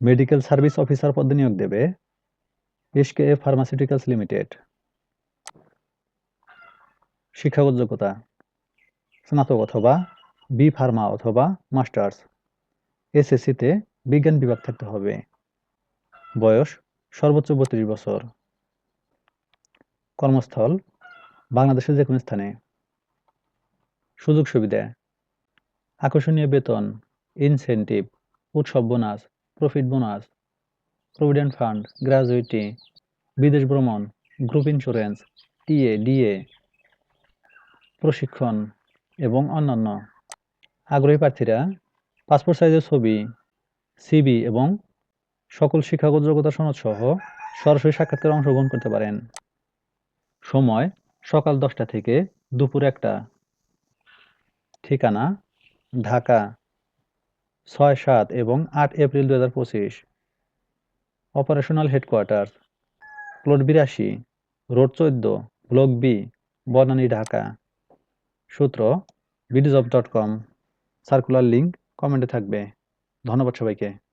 Medical service officer পদে নিয়োগ দেবে এসকে এ ফার্মাসিউটিক্যালস লিমিটেড। শিক্ষাগত যোগ্যতা, স্নাতক অথবা বি ফার্মা অথবা মাস্টার্স। এসএসসিতে বিজ্ঞান বিভাগ থাকতে হবে। বয়স সর্বোচ্চ বত্রিশ বছর। কর্মস্থল বাংলাদেশের যে কোনো স্থানে। সুযোগ সুবিধা, আকর্ষণীয় বেতন ইনসেনটিভ উৎসব bonus profit bonus, provident fund gratuity বিদেশ ভ্রমণ, গ্রুপ ইন্স্যুরেন্স, টিএ, ডিএ, প্রশিক্ষণ এবং অন্যান্য। আগ্রহী প্রার্থীরা পাসপোর্ট সাইজের ছবি সিবি এবং সকল শিক্ষাগত যোগ্যতা সনদ সহ সরাসরি সাক্ষাৎকারে অংশগ্রহণ করতে পারেন। সময় সকাল দশটা থেকে দুপুর একটা। ঠিকানা ঢাকা ছয় সাত এবং আট এপ্রিল দু হাজার পঁচিশ। অপারেশনাল হেডকোয়ার্টার, প্লট বিরাশি, রোড চোদ্দ, ব্লক বি, বনানী, ঢাকা। সূত্র, BDJob dot com. Circular link কমেন্টে থাকবে। ধন্যবাদ সবাইকে।